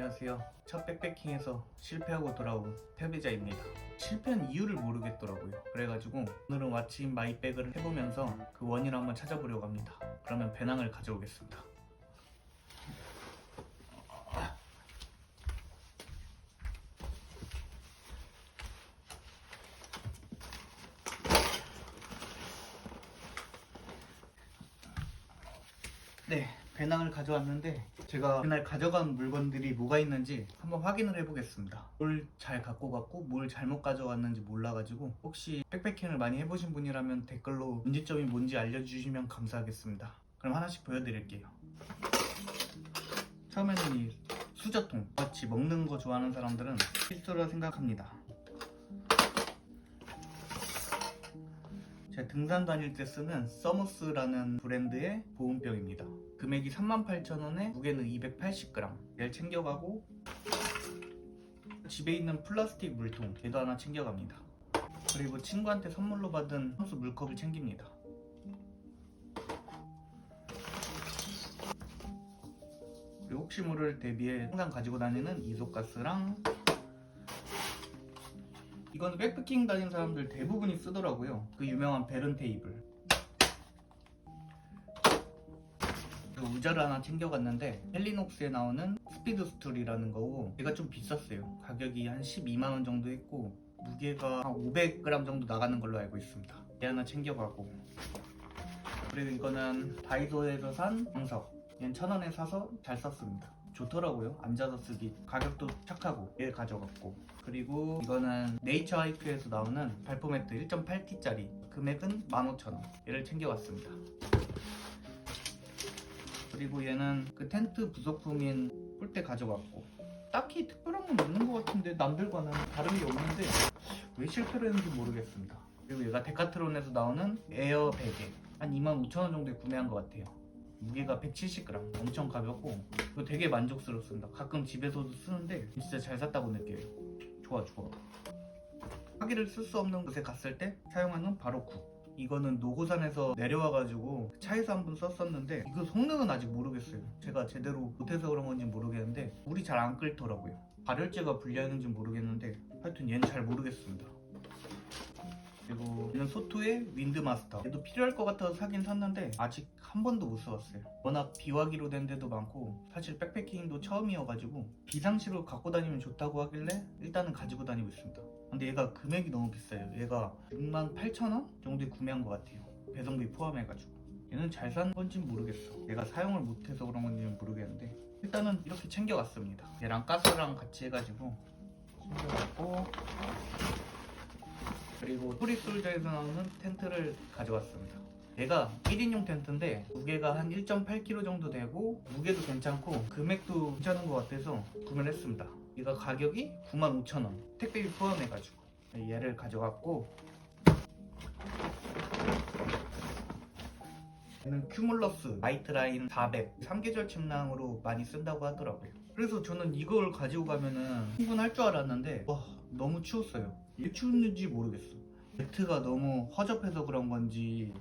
안녕하세요. 첫 백패킹에서 실패하고 돌아온 패배자입니다. 실패한 이유를 모르겠더라고요. 그래가지고 오늘은 왓츠인 마이백을 해보면서 그 원인을 한번 찾아보려고 합니다. 그러면 배낭을 가져오겠습니다. 네, 배낭을 가져왔는데 제가 그날 가져간 물건들이 뭐가 있는지 한번 확인을 해보겠습니다. 뭘 잘 갖고 갔고 뭘 잘못 가져왔는지 몰라가지고 혹시 백패킹을 많이 해보신 분이라면 댓글로 문제점이 뭔지 알려주시면 감사하겠습니다. 그럼 하나씩 보여드릴게요. 처음에는 이 수저통 같이 먹는 거 좋아하는 사람들은 필수라 생각합니다. 제가 등산 다닐 때 쓰는 서머스라는 브랜드의 보온병입니다. 금액이 38,000원에 무게는 280g. 얘를 챙겨가고 집에 있는 플라스틱 물통 얘도 하나 챙겨갑니다. 그리고 친구한테 선물로 받은 향수 물컵을 챙깁니다. 혹시 모를 대비해 항상 가지고 다니는 이소가스랑 이거는 백패킹 다니는 사람들 대부분이 쓰더라고요. 그 유명한 베른 테이블. 그리고 의자를 하나 챙겨갔는데 헬리녹스에 나오는 스피드 스툴이라는 거고 얘가 좀 비쌌어요. 가격이 한 12만 원 정도 했고 무게가 한 500g 정도 나가는 걸로 알고 있습니다. 얘 하나 챙겨가고 그리고 이거는 다이소에서 산 방석. 얘는 천 원에 사서 잘 썼습니다. 좋더라고요. 앉아서 쓰기. 가격도 착하고 얘 가져갔고 그리고 이거는 네이처 하이크에서 나오는 발포 매트 1.8T짜리 금액은 15,000원 얘를 챙겨왔습니다. 그리고 얘는 그 텐트 부속품인 폴대 가져갔고 딱히 특별한 건 없는 것 같은데 남들과는 다른 게 없는데 왜 실패를 했는지 모르겠습니다. 그리고 얘가 데카트론에서 나오는 에어 베개 한 25,000원 정도에 구매한 것 같아요. 무게가 170g 엄청 가볍고 이거 되게 만족스럽습니다. 가끔 집에서도 쓰는데 진짜 잘 샀다고 느껴요. 좋아 좋아. 화기를 쓸 수 없는 곳에 갔을 때 사용하는 바로 쿡. 이거는 노고산에서 내려와가지고 차에서 한 번 썼었는데 이거 성능은 아직 모르겠어요. 제가 제대로 못해서 그런 건지 모르겠는데 물이 잘 안 끓더라고요. 발열제가 불리하는지 모르겠는데 하여튼 얘는 잘 모르겠습니다. 그리고 얘는 소토의 윈드마스터. 얘도 필요할 것 같아서 사긴 샀는데 아직 한 번도 못 써봤어요. 워낙 비와기로 된 데도 많고 사실 백패킹도 처음이어가지고 비상시로 갖고 다니면 좋다고 하길래 일단은 가지고 다니고 있습니다. 근데 얘가 금액이 너무 비싸요. 얘가 68,000원 정도에 구매한 것 같아요. 배송비 포함해가지고. 얘는 잘 산 건지 모르겠어. 얘가 사용을 못해서 그런 건지 는 모르겠는데 일단은 이렇게 챙겨왔습니다. 얘랑 가스랑 같이 해가지고 챙겨왔고 그리고 소리솔저에서 나오는 텐트를 가져왔습니다. 얘가 1인용 텐트인데 무게가 한 1.8kg 정도 되고 무게도 괜찮고 금액도 괜찮은 것 같아서 구매를 했습니다. 얘가 가격이 95,000원 택배비 포함해가지고 얘를 가져갔고 얘는 큐물러스 라이트라인 400 3계절 침낭으로 많이 쓴다고 하더라고요. 그래서 저는 이걸 가지고 가면은 충분할 줄 알았는데 와 너무 추웠어요. 왜 추웠는지 모르겠어. 매트가 너무 허접해서 그런 건지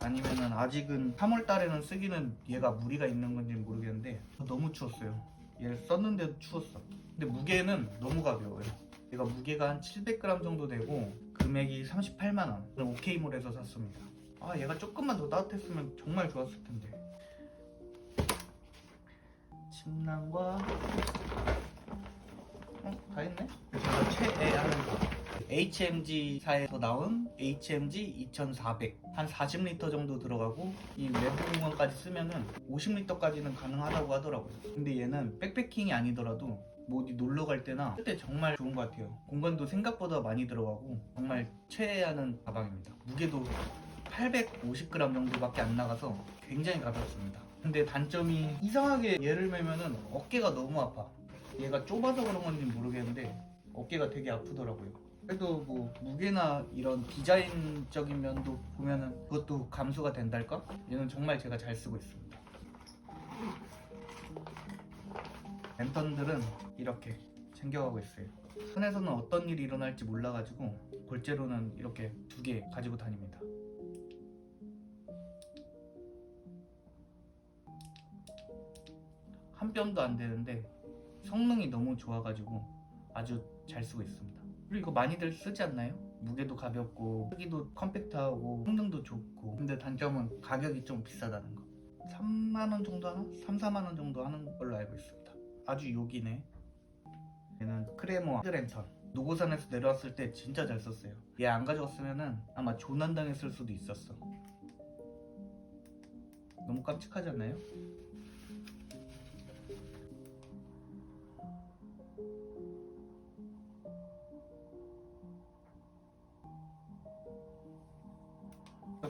아니면은 아직은 3월 달에는 쓰기는 얘가 무리가 있는 건지 모르겠는데 너무 추웠어요. 얘를 썼는데도 추웠어. 근데 무게는 너무 가벼워요. 얘가 무게가 한 700g 정도 되고 금액이 38만 원. 오케이몰에서 샀습니다. 아 얘가 조금만 더 따뜻했으면 정말 좋았을 텐데. 침낭과 어? 다 했네? 제가 최애하는 거 HMG사에서 나온 HMG 2400 한 40리터 정도 들어가고 이 외부 공간까지 쓰면은 50리터까지는 가능하다고 하더라고요. 근데 얘는 백패킹이 아니더라도 뭐 어디 놀러 갈 때나 그때 정말 좋은 것 같아요. 공간도 생각보다 많이 들어가고 정말 최애하는 가방입니다. 무게도 850g 정도밖에 안 나가서 굉장히 가볍습니다. 근데 단점이 이상하게 얘를 매면은 어깨가 너무 아파. 얘가 좁아서 그런 건지 모르겠는데 어깨가 되게 아프더라고요 그래도 뭐 무게나 이런 디자인적인 면도 보면은 그것도 감수가 된달까? 얘는 정말 제가 잘 쓰고 있습니다 랜턴들은 이렇게 챙겨가고 있어요 산에서는 어떤 일이 일어날지 몰라가지고 골재로는 이렇게 두 개 가지고 다닙니다 한 뼘도 안 되는데 성능이 너무 좋아가지고 아주 잘 쓰고 있습니다. 그리고 이거 많이들 쓰지 않나요? 무게도 가볍고 크기도 컴팩트하고 성능도 좋고. 근데 단점은 가격이 좀 비싸다는 거. 3만원 정도 하나? 3, 4만원 정도 하는 걸로 알고 있습니다. 아주 욕이네 얘는 크레모 헤드랜턴. 노고산에서 내려왔을 때 진짜 잘 썼어요. 얘 안 가져왔으면은 아마 조난당했을 수도 있었어. 너무 깜찍하지 않나요?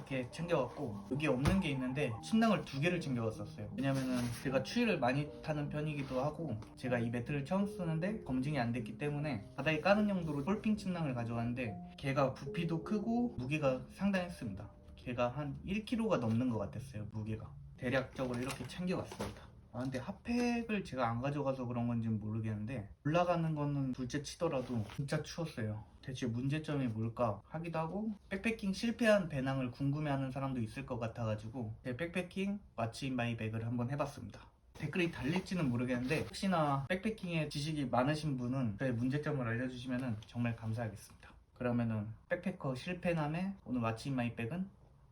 이렇게 챙겨왔고 여기 없는 게 있는데 침낭을 두 개를 챙겨왔었어요. 왜냐면은 제가 추위를 많이 타는 편이기도 하고 제가 이 매트를 처음 쓰는데 검증이 안 됐기 때문에 바닥에 까는 용도로 폴핑 침낭을 가져왔는데 걔가 부피도 크고 무게가 상당했습니다. 걔가 한 1kg가 넘는 것 같았어요 무게가. 대략적으로 이렇게 챙겨왔습니다 아 근데 핫팩을 제가 안 가져가서 그런 건지는 모르겠는데 올라가는 거는 둘째 치더라도 진짜 추웠어요. 대체 문제점이 뭘까 하기도 하고 백패킹 실패한 배낭을 궁금해하는 사람도 있을 것 같아가지고 제 백패킹 왓츠 인 마이 백을 한번 해봤습니다. 댓글이 달릴지는 모르겠는데 혹시나 백패킹에 지식이 많으신 분은 저의 문제점을 알려주시면 정말 감사하겠습니다. 그러면은 백패커 실패남의 오늘 왓츠 인 마이 백은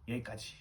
여기까지